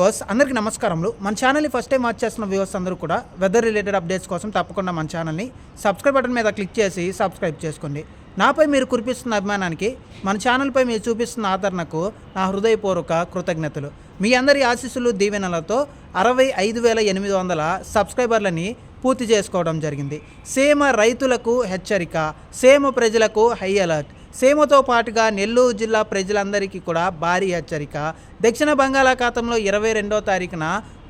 Viewers అందరికీ నమస్కారములు. మన ఛానల్ని ఫస్ట్ టైం వాచ్ చేస్తున్న వ్యూవర్స్ అందరూ కూడా వెదర్ రిలేటెడ్ అప్డేట్స్ కోసం తప్పకుండా మన ఛానల్ని సబ్స్క్రైబ్ బటన్ మీద క్లిక్ చేసి సబ్స్క్రైబ్ చేసుకోండి. నాపై మీరు కురిపిస్తున్న అభిమానానికి మన ఛానల్పై మీరు చూపిస్తున్న ఆదరణకు నా హృదయపూర్వక కృతజ్ఞతలు. మీ అందరి ఆశీస్సులు దీవెనలతో అరవై ఐదు వేల ఎనిమిది వందల సబ్స్క్రైబర్లని పూర్తి చేసుకోవడం జరిగింది. సేమ రైతులకు హెచ్చరిక సేమ ప్రజలకు హై అలర్ట్ సేమతో పాటుగా నెల్లూరు జిల్లా ప్రజలందరికీ కూడా భారీ హెచ్చరిక. దక్షిణ బంగాళాఖాతంలో ఇరవై రెండో తారీఖున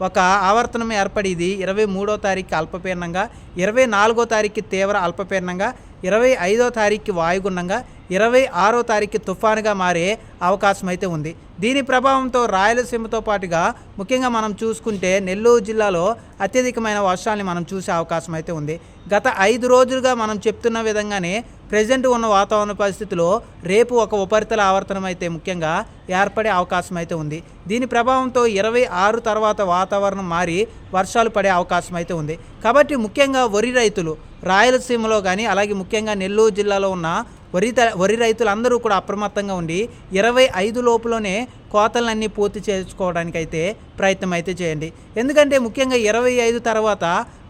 ఒక ఆవర్తనం ఏర్పడింది. ఇరవై మూడో తారీఖు అల్పపీడనంగా ఇరవై నాలుగో తారీఖు తీవ్ర అల్పపీడనంగా ఇరవై ఐదో తారీఖుకి వాయుగుండంగా ఇరవై ఆరో తారీఖు తుఫానుగా మారే అవకాశం అయితే ఉంది. దీని ప్రభావంతో రాయలసీమతో పాటుగా ముఖ్యంగా మనం చూసుకుంటే నెల్లూరు జిల్లాలో అత్యధికమైన వర్షాలని మనం చూసే అవకాశం అయితే ఉంది. గత ఐదు రోజులుగా మనం చెప్తున్న విధంగానే ప్రజెంట్ ఉన్న వాతావరణ పరిస్థితిలో రేపు ఒక ఉపరితల ఆవర్తనం అయితే ముఖ్యంగా ఏర్పడే అవకాశం అయితే ఉంది. దీని ప్రభావంతో ఇరవై ఆరు తర్వాత వాతావరణం మారి వర్షాలు పడే అవకాశం అయితే ఉంది. కాబట్టి ముఖ్యంగా వరి రైతులు రాయలసీమలో కానీ అలాగే ముఖ్యంగా నెల్లూరు జిల్లాలో ఉన్న వరి త- వరి రైతులందరూ కూడా అప్రమత్తంగా ఉండి ఇరవై ఐదు లోపులోనే కోతలన్నీ పూర్తి చేసుకోవడానికి అయితే ప్రయత్నం అయితే చేయండి. ఎందుకంటే ముఖ్యంగా ఇరవై ఐదు తర్వాత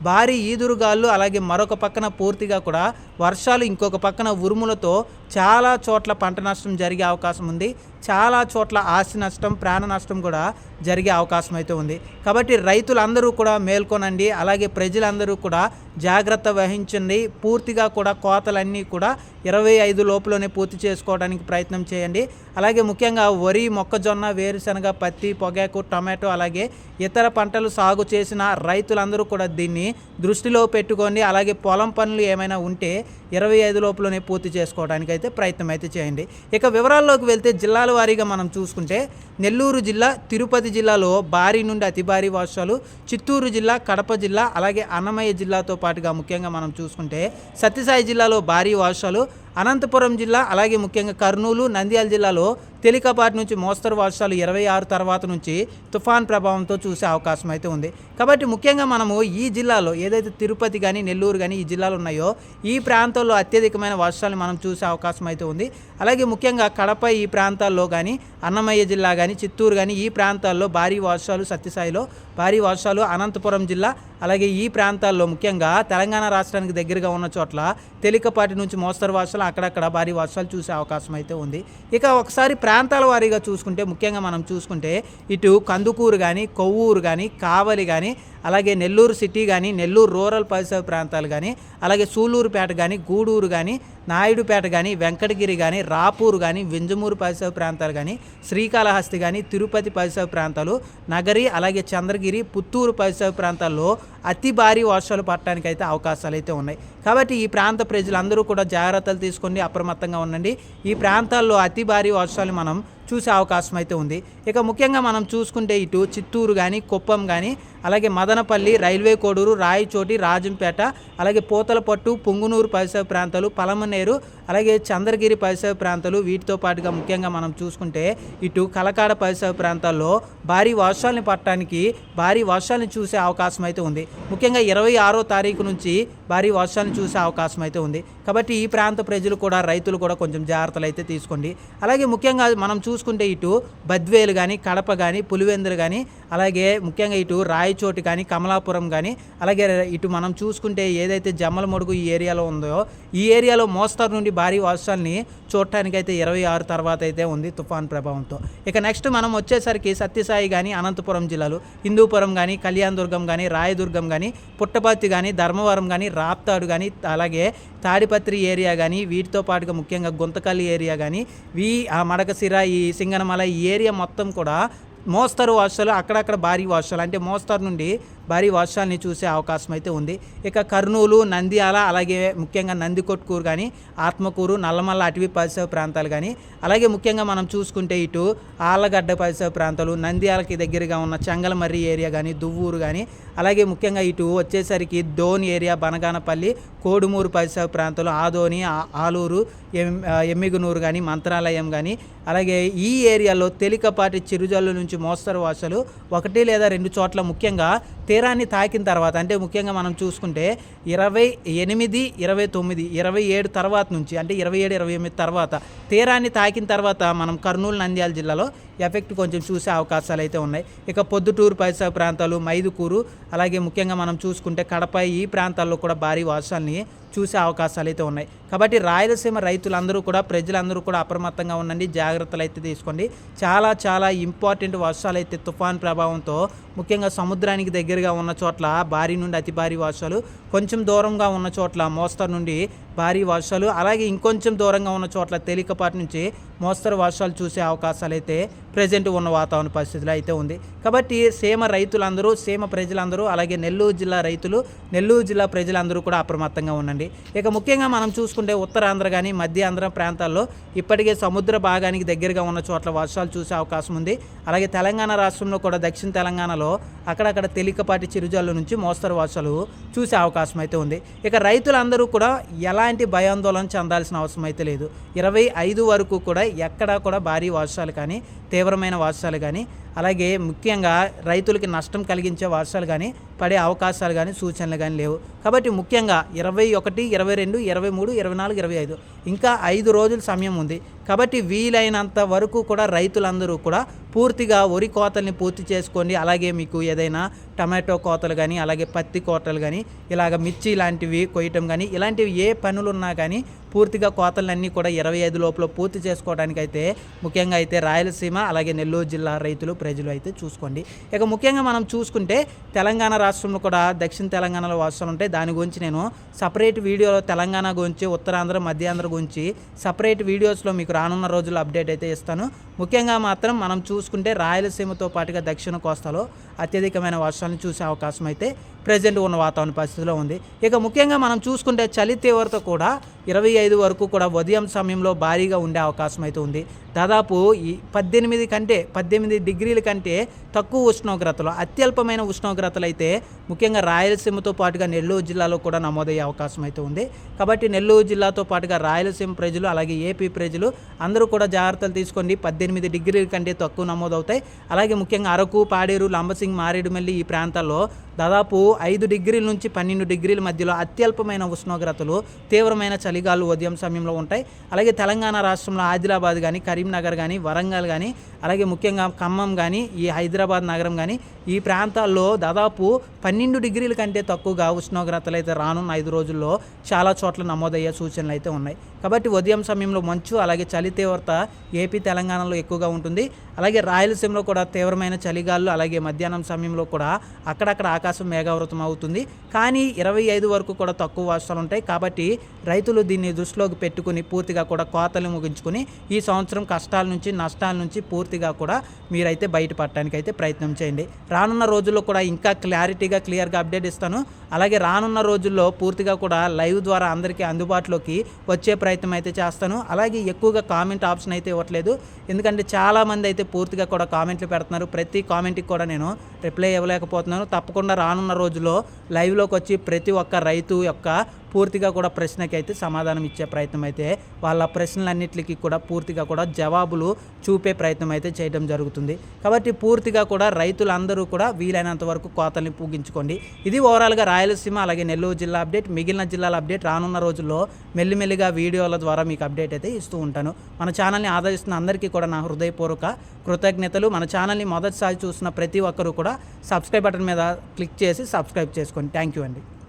భారీ ఈదురుగాళ్ళు అలాగే మరొక పక్కన పూర్తిగా కూడా వర్షాలు ఇంకొక పక్కన ఉరుములతో చాలా చోట్ల పంట నష్టం జరిగే అవకాశం ఉంది. చాలా చోట్ల ఆస్తి నష్టం ప్రాణ నష్టం కూడా జరిగే అవకాశం అయితే ఉంది. కాబట్టి రైతులందరూ కూడా మేల్కొనండి. అలాగే ప్రజలందరూ కూడా జాగ్రత్త వహించండి. పూర్తిగా కూడా కోతలన్నీ కూడా ఇరవై ఐదు లోపులోనే పూర్తి చేసుకోవడానికి ప్రయత్నం చేయండి. అలాగే ముఖ్యంగా వరి మొక్కజొన్న వేరుశనగ పత్తి పొగాకు టమాటో అలాగే ఇతర పంటలు సాగు చేసిన రైతులందరూ కూడా దీన్ని దృష్టిలో పెట్టుకోండి అలాగే పొలం పనులు ఏమైనా ఉంటే ఇరవై ఐదు లోపులోనే పూర్తి చేసుకోవడానికి అయితే ప్రయత్నం అయితే చేయండి. ఇక వివరాల్లోకి వెళ్తే జిల్లాల వారీగా మనం చూసుకుంటే నెల్లూరు జిల్లా తిరుపతి జిల్లాలో భారీ నుండి అతి భారీ వర్షాలు చిత్తూరు జిల్లా కడప జిల్లా అలాగే అన్నమయ్య జిల్లాతో పాటుగా ముఖ్యంగా మనం చూసుకుంటే సత్యసాయి జిల్లాలో భారీ వర్షాలు అనంతపురం జిల్లా అలాగే ముఖ్యంగా కర్నూలు నంద్యాల జిల్లాలో తేలికపాటి నుంచి మోస్తరు వర్షాలు ఇరవై ఆరు తర్వాత నుంచి తుఫాన్ ప్రభావంతో చూసే అవకాశం అయితే ఉంది. కాబట్టి ముఖ్యంగా మనము ఈ జిల్లాలో ఏదైతే తిరుపతి కానీ నెల్లూరు కానీ ఈ జిల్లాలు ఉన్నాయో ఈ ప్రాంతాల్లో అత్యధికమైన వర్షాలు మనం చూసే అవకాశం అయితే ఉంది. అలాగే ముఖ్యంగా కడప ఈ ప్రాంతాల్లో కానీ అన్నమయ్య జిల్లా కానీ చిత్తూరు కానీ ఈ ప్రాంతాల్లో భారీ వర్షాలు సత్యసాయిలో భారీ వర్షాలు అనంతపురం జిల్లా అలాగే ఈ ప్రాంతాల్లో ముఖ్యంగా తెలంగాణ రాష్ట్రానికి దగ్గరగా ఉన్న చోట్ల తేలికపాటి నుంచి మోస్తరు వర్షాలు అక్కడక్కడ భారీ వర్షాలు చూసే అవకాశం అయితే ఉంది. ఇక ఒకసారి ప్రాంతాల వారీగా చూసుకుంటే ముఖ్యంగా మనం చూసుకుంటే ఇటు కందుకూరు కానీ కొవ్వూరు కానీ కావలి కానీ అలాగే నెల్లూరు సిటీ కానీ నెల్లూరు రూరల్ పరిసర ప్రాంతాలు కానీ అలాగే సూలూరుపేట కానీ గూడూరు కానీ నాయుడుపేట కానీ వెంకటగిరి కానీ రాపూరు కానీ వింజమూరు పరిసర ప్రాంతాలు కానీ శ్రీకాళహస్తి కానీ తిరుపతి పరిసర ప్రాంతాలు నగరి అలాగే చంద్రగిరి పుత్తూరు పరిసర ప్రాంతాల్లో అతి భారీ వర్షాలు పడటానికి అయితే అవకాశాలు అయితే ఉన్నాయి. కాబట్టి ఈ ప్రాంత ప్రజలందరూ కూడా జాగ్రత్తలు తీసుకోండి అప్రమత్తంగా ఉండండి. ఈ ప్రాంతాల్లో అతి భారీ వర్షాలు మనం చూసే అవకాశం అయితే ఉంది. ఇక ముఖ్యంగా మనం చూసుకుంటే ఇటు చిత్తూరు కానీ కుప్పం కానీ అలాగే మదనపల్లి రైల్వే కోడూరు రాయచోటి రాజంపేట అలాగే పూతలపట్టు పొంగునూరు పరిసర ప్రాంతాలు పలమనేరు అలాగే చంద్రగిరి పరిసర ప్రాంతాలు వీటితో పాటుగా ముఖ్యంగా మనం చూసుకుంటే ఇటు కలకాడ పరిసర ప్రాంతాల్లో భారీ వర్షాలని పట్టడానికి భారీ వర్షాలను చూసే అవకాశం అయితే ఉంది. ముఖ్యంగా ఇరవై ఆరో తారీఖు నుంచి భారీ వర్షాలను చూసే అవకాశం అయితే ఉంది. కాబట్టి ఈ ప్రాంత ప్రజలు కూడా రైతులు కూడా కొంచెం జాగ్రత్తలు అయితే తీసుకోండి. అలాగే ముఖ్యంగా మనం చూసుకుంటే ఇటు బద్వేలు కానీ కడప కానీ పులివెందులు కానీ అలాగే ముఖ్యంగా ఇటు రాయచోటి కానీ కమలాపురం కానీ అలాగే ఇటు మనం చూసుకుంటే ఏదైతే జమ్మలమడుగు ఈ ఏరియాలో ఉందో ఈ ఏరియాలో మోస్తరు నుండి భారీ వర్షాలని చూడటానికైతే ఇరవై ఆరు తర్వాత అయితే ఉంది తుఫాన్ ప్రభావంతో. ఇక నెక్స్ట్ మనం వచ్చేసరికి సత్యసాయి కానీ అనంతపురం జిల్లాలు హిందూపురం కానీ కళ్యాణదుర్గం కానీ రాయదుర్గం కానీ పుట్టపర్తి కానీ ధర్మవరం కానీ రాప్తాడు కానీ అలాగే తాడిపత్రి ఏరియా కానీ వీటితో పాటుగా ముఖ్యంగా గుంతకల్లి ఏరియా కానీ వీ ఆ మడకసిర ఈ సింగనమల ఈ ఏరియా మొత్తం కూడా మోస్తరు వర్షాలు అక్కడక్కడ భారీ వర్షాలు అంటే మోస్తరు నుండి భారీ వర్షాలని చూసే అవకాశం అయితే ఉంది. ఇక కర్నూలు నంద్యాల అలాగే ముఖ్యంగా నందికొట్కూరు కానీ ఆత్మకూరు నల్లమల్ల అటవీ పరిసర ప్రాంతాలు కానీ అలాగే ముఖ్యంగా మనం చూసుకుంటే ఇటు ఆళ్ళగడ్డ పరిసర ప్రాంతాలు నంద్యాలకి దగ్గరగా ఉన్న చెంగలమర్రి ఏరియా కానీ దువ్వూరు కానీ అలాగే ముఖ్యంగా ఇటు వచ్చేసరికి దోన్ ఏరియా బనగానపల్లి కోడుమూరు పరిసర ప్రాంతాలు ఆదోని ఆలూరు ఎమ్మిగునూరు కానీ మంత్రాలయం కానీ అలాగే ఈ ఏరియాలో తేలికపాటి చిరుజల్లు నుంచి మోస్తరు వర్షాలు ఒకటి లేదా రెండు చోట్ల ముఖ్యంగా తీరాన్ని తాకిన తర్వాత అంటే ముఖ్యంగా మనం చూసుకుంటే ఇరవై ఎనిమిది ఇరవై తొమ్మిది ఇరవై ఏడు తర్వాత నుంచి అంటే ఇరవై ఏడు ఇరవై ఎనిమిది తర్వాత తీరాన్ని తాకిన తర్వాత మనం కర్నూలు నంద్యాల జిల్లాలో ఎఫెక్ట్ కొంచెం చూసే అవకాశాలు అయితే ఉన్నాయి. ఇక పొద్దుటూరు పరిసర ప్రాంతాలు మైదుకూరు అలాగే ముఖ్యంగా మనం చూసుకుంటే కడప ఈ ప్రాంతాల్లో కూడా భారీ వర్షాలని చూసే అవకాశాలు అయితే ఉన్నాయి. కాబట్టి రాయలసీమ రైతులందరూ కూడా ప్రజలందరూ కూడా అప్రమత్తంగా ఉండండి జాగ్రత్తలు అయితే తీసుకోండి. చాలా చాలా ఇంపార్టెంట్ వర్షాలు అయితే తుఫాన్ ప్రభావంతో ముఖ్యంగా సముద్రానికి దగ్గరగా ఉన్న చోట్ల భారీ నుండి అతి భారీ వర్షాలు కొంచెం దూరంగా ఉన్న చోట్ల మోస్తరు నుండి భారీ వర్షాలు అలాగే ఇంకొంచెం దూరంగా ఉన్న చోట్ల తేలికపాటి నుంచి మోస్తరు వర్షాలు చూసే అవకాశాలు అయితే ప్రజెంట్ ఉన్న వాతావరణ పరిస్థితులు అయితే ఉంది. కాబట్టి సీమ రైతులందరూ సీమ ప్రజలందరూ అలాగే నెల్లూరు జిల్లా రైతులు నెల్లూరు జిల్లా ప్రజలందరూ కూడా అప్రమత్తంగా ఉండండి. ఇక ముఖ్యంగా మనం చూసుకుంటే ఉత్తరాంధ్ర కానీ మధ్య ఆంధ్ర ప్రాంతాల్లో ఇప్పటికే సముద్ర భాగానికి దగ్గరగా ఉన్న చోట్ల వర్షాలు చూసే అవకాశం ఉంది. అలాగే తెలంగాణ రాష్ట్రంలో కూడా దక్షిణ తెలంగాణలో అక్కడక్కడ తేలికపాటి చిరుజల్లు నుంచి మోస్తరు వర్షాలు చూసే అవకాశం అయితే ఉంది. ఇక రైతులందరూ కూడా ఎలాంటి భయాందోళన చెందాల్సిన అవసరం అయితే లేదు. ఇరవై ఐదు వరకు కూడా ఎక్కడా కూడా భారీ వర్షాలు కానీ తీవ్రమైన వాసాలు కానీ అలాగే ముఖ్యంగా రైతులకి నష్టం కలిగించే వర్షాలు కానీ పడే అవకాశాలు కానీ సూచనలు కానీ లేవు. కాబట్టి ముఖ్యంగా ఇరవై ఒకటి ఇరవై రెండు ఇరవై మూడు ఇరవై నాలుగు ఇరవై ఐదు ఇంకా ఐదు రోజుల సమయం ఉంది. కాబట్టి వీలైనంత వరకు కూడా రైతులందరూ కూడా పూర్తిగా వరి కోతల్ని పూర్తి చేసుకోండి. అలాగే మీకు ఏదైనా టమాటో కోతలు కానీ అలాగే పత్తి కోతలు కానీ ఇలాగ మిర్చి లాంటివి కొయ్యటం కానీ ఇలాంటివి ఏ పనులు ఉన్నా కానీ పూర్తిగా కోతలన్నీ కూడా ఇరవై ఐదు లోపల పూర్తి చేసుకోవడానికైతే ముఖ్యంగా అయితే రాయలసీమ అలాగే నెల్లూరు జిల్లా రైతులు ప్రజలు అయితే చూసుకోండి. ఇక ముఖ్యంగా మనం చూసుకుంటే తెలంగాణ రాష్ట్రంలో కూడా దక్షిణ తెలంగాణలో వర్షాలు ఉంటాయి దాని గురించి నేను సపరేట్ వీడియోలో తెలంగాణ గురించి ఉత్తరాంధ్ర మధ్యాంధ్ర గురించి సపరేట్ వీడియోస్లో మీకు రానున్న రోజుల్లో అప్డేట్ అయితే ఇస్తాను. ముఖ్యంగా మాత్రం మనం చూసుకుంటే రాయలసీమతో పాటుగా దక్షిణ కోస్తాలో అత్యధికమైన వర్షాలను చూసే అవకాశం అయితే ప్రజెంట్ ఉన్న వాతావరణ పరిస్థితిలో ఉంది. ఇక ముఖ్యంగా మనం చూసుకుంటే చలి తీవ్రత కూడా ఇరవై ఐదు వరకు కూడా ఉదయం సమయంలో భారీగా ఉండే అవకాశం అయితే ఉంది. దాదాపు ఈ పద్దెనిమిది కంటే పద్దెనిమిది డిగ్రీల కంటే తక్కువ ఉష్ణోగ్రతలు అత్యల్పమైన ఉష్ణోగ్రతలు అయితే ముఖ్యంగా రాయలసీమతో పాటుగా నెల్లూరు జిల్లాలో కూడా నమోదయ్యే అవకాశం అయితే ఉంది. కాబట్టి నెల్లూరు జిల్లాతో పాటుగా రాయలసీమ ప్రజలు అలాగే ఏపీ ప్రజలు అందరూ కూడా జాగ్రత్తలు తీసుకోండి. పద్దెనిమిది డిగ్రీల కంటే తక్కువ నమోదవుతాయి. అలాగే ముఖ్యంగా అరకు పాడేరు లంబసింగ్ మారేడుమల్లి ఈ ప్రాంతాల్లో దాదాపు ఐదు డిగ్రీల నుంచి పన్నెండు డిగ్రీల మధ్యలో అత్యల్పమైన ఉష్ణోగ్రతలు తీవ్రమైన చలిగాలు ఉదయం సమయంలో ఉంటాయి. అలాగే తెలంగాణ రాష్ట్రంలో ఆదిలాబాద్ కానీ కరీంనగర్ కానీ వరంగల్ కానీ అలాగే ముఖ్యంగా ఖమ్మం కానీ ఈ హైదరాబాద్ నగరం కానీ ఈ ప్రాంతాల్లో దాదాపు పన్నెండు డిగ్రీల కంటే తక్కువగా ఉష్ణోగ్రతలు అయితే రానున్న ఐదు రోజుల్లో చాలా చోట్ల నమోదయ్యే సూచనలు అయితే ఉన్నాయి. కాబట్టి ఉదయం సమయంలో మంచు అలాగే చలి తీవ్రత ఏపీ తెలంగాణలో ఎక్కువగా ఉంటుంది. అలాగే రాయలసీమలో కూడా తీవ్రమైన చలిగాలు అలాగే మధ్యాహ్నం సమయంలో కూడా అక్కడక్కడ ఆకాశం మేఘావృతం అవుతుంది. కానీ ఇరవై ఐదు వరకు కూడా తక్కువ వర్షాలు ఉంటాయి. కాబట్టి రైతులు దీన్ని దృష్టిలోకి పెట్టుకుని పూర్తిగా కూడా కోతలు ముగించుకుని ఈ సంవత్సరం కష్టాల నుంచి నష్టాల నుంచి పూర్తిగా కూడా మీరైతే బయటపడటానికి అయితే ప్రయత్నం చేయండి. రానున్న రోజుల్లో కూడా ఇంకా క్లారిటీగా క్లియర్గా అప్డేట్ ఇస్తాను. అలాగే రానున్న రోజుల్లో పూర్తిగా కూడా లైవ్ ద్వారా అందరికీ అందుబాటులోకి వచ్చే ప్రయత్నం అయితే చేస్తాను. అలాగే ఎక్కువగా కామెంట్ ఆప్షన్ అయితే ఇవ్వట్లేదు. ఎందుకంటే చాలామంది అయితే పూర్తిగా కూడా కామెంట్లు పెడుతున్నారు. ప్రతి కామెంట్కి కూడా నేను రిప్లై ఇవ్వలేకపోతున్నాను. తప్పకుండా రానున్న రోజుల్లో లైవ్లోకి వచ్చి ప్రతి ఒక్క రైతు యొక్క పూర్తిగా కూడా ప్రశ్నకి అయితే సమాధానం ఇచ్చే ప్రయత్నం అయితే వాళ్ళ ప్రశ్నలన్నింటికి కూడా పూర్తిగా కూడా జవాబులు చూపే ప్రయత్నం అయితే చేయడం జరుగుతుంది. కాబట్టి పూర్తిగా కూడా రైతులందరూ కూడా వీలైనంత వరకు కోతల్ని పూగించుకోండి. ఇది ఓవరాల్గా రాయలసీమ అలాగే నెల్లూరు జిల్లా అప్డేట్. మిగిలిన జిల్లాల అప్డేట్ రానున్న రోజుల్లో మెల్లిమెల్లిగా వీడియోల ద్వారా మీకు అప్డేట్ అయితే ఇస్తూ ఉంటాను. మన ఛానల్ని ఆదరిస్తున్న అందరికీ కూడా నా హృదయపూర్వక కృతజ్ఞతలు. మన ఛానల్ని మొదటిసారి చూసిన ప్రతి ఒక్కరూ కూడా సబ్స్క్రైబ్ బటన్ మీద క్లిక్ చేసి సబ్స్క్రైబ్ చేసుకోండి. థ్యాంక్ యూ అండి.